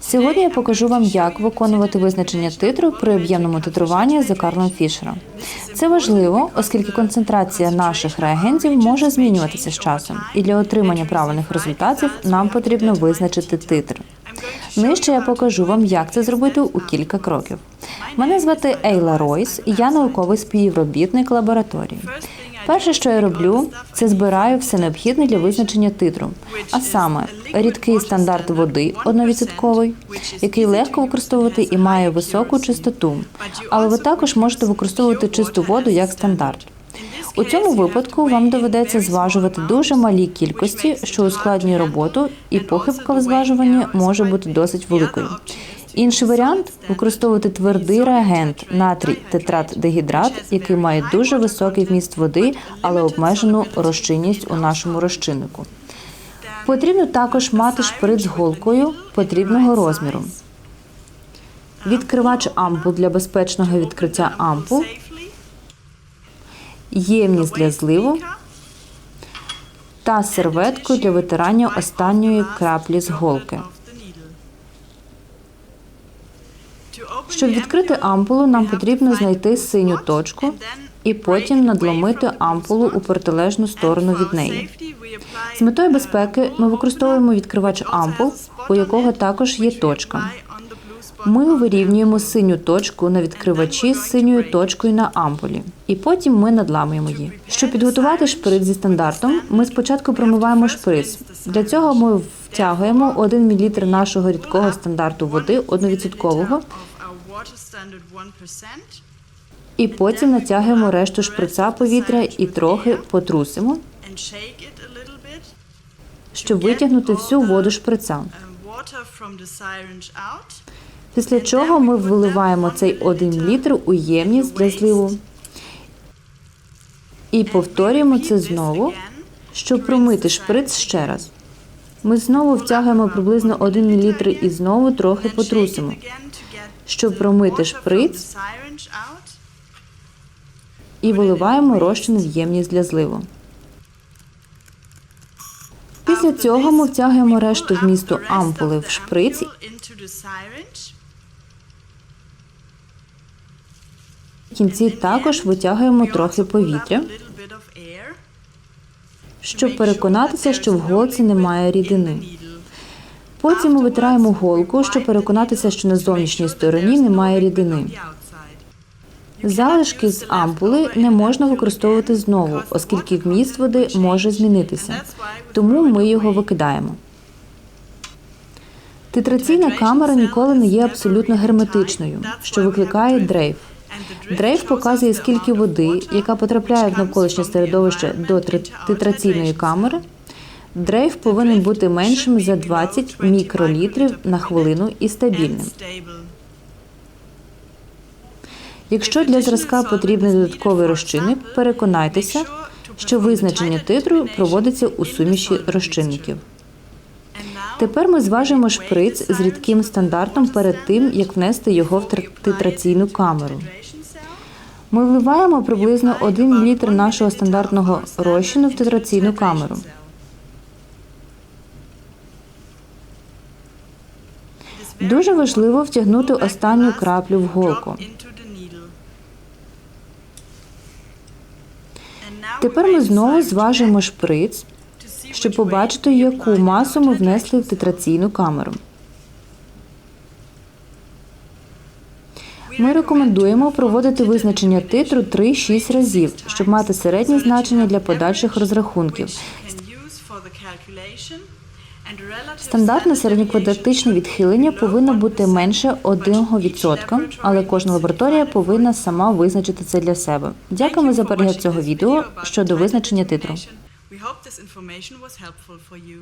Сьогодні я покажу вам, як виконувати визначення титру при об'ємному титруванні за Карлом Фішером. Це важливо, оскільки концентрація наших реагентів може змінюватися з часом, і для отримання правильних результатів нам потрібно визначити титр. Нижче я покажу вам, як це зробити у кілька кроків. Мене звати Ейла Ройс, і я науковий співробітник лабораторії. Перше, що я роблю, це збираю все необхідне для визначення титру, а саме рідкий стандарт води одновідсотковий, який легко використовувати і має високу чистоту. Але ви також можете використовувати чисту воду як стандарт. У цьому випадку вам доведеться зважувати дуже малі кількості, що ускладнює роботу, і похибка в зважуванні може бути досить великою. Інший варіант використовувати твердий реагент натрій тетрат-дегідрат, який має дуже високий вміст води, але обмежену розчинність у нашому розчиннику. Потрібно також мати шприц з голкою потрібного розміру. Відкривач ампул для безпечного відкриття ампул, ємність для зливу та серветку для витирання останньої краплі з голки. Щоб відкрити ампулу, нам потрібно знайти синю точку і потім надломити ампулу у протилежну сторону від неї. З метою безпеки ми використовуємо відкривач ампул, у якого також є точка. Ми вирівнюємо синю точку на відкривачі з синьою точкою на ампулі, і потім ми надламуємо її. Щоб підготувати шприц зі стандартом, ми спочатку промиваємо шприц. Для цього ми втягуємо 1 мл нашого рідкого стандарту води одновідсоткового і потім натягуємо решту шприца повітря і трохи потрусимо, щоб витягнути всю воду шприца. Після чого ми виливаємо цей 1 літр у ємність для зливу. І повторюємо це знову, щоб промити шприц ще раз. Ми знову втягуємо приблизно 1 літр і знову трохи потрусимо, щоб промити шприц і виливаємо розчин в ємність для зливу. Після цього ми втягуємо решту вмісту ампули в шприц В кінці також витягуємо трохи повітря, щоб переконатися, що в голці немає рідини. Потім ми витираємо голку, щоб переконатися, що на зовнішній стороні немає рідини. Залишки з ампули не можна використовувати знову, оскільки вміст води може змінитися. Тому ми його викидаємо. Титраційна камера ніколи не є абсолютно герметичною, що викликає дрейф. Дрейф показує, скільки води, яка потрапляє в навколишнє середовище до титраційної камери. Дрейф повинен бути меншим за 20 мікролітрів на хвилину і стабільним. Якщо для зразка потрібний додатковий розчинник, переконайтеся, що визначення титру проводиться у суміші розчинників. Тепер ми зважуємо шприц з рідким стандартом перед тим, як внести його в титраційну камеру. Ми вливаємо приблизно 1 мл нашого стандартного розчину в титраційну камеру. Дуже важливо втягнути останню краплю в голку. Тепер ми знову зважуємо шприц, щоб побачити, яку масу ми внесли в титраційну камеру. Ми рекомендуємо проводити визначення титру 3-6 разів, щоб мати середнє значення для подальших розрахунків. Стандартне середньоквадратичне відхилення повинно бути менше 1%, але кожна лабораторія повинна сама визначити це для себе. Дякуємо за перегляд цього відео щодо визначення титру. We hope this information was helpful for you.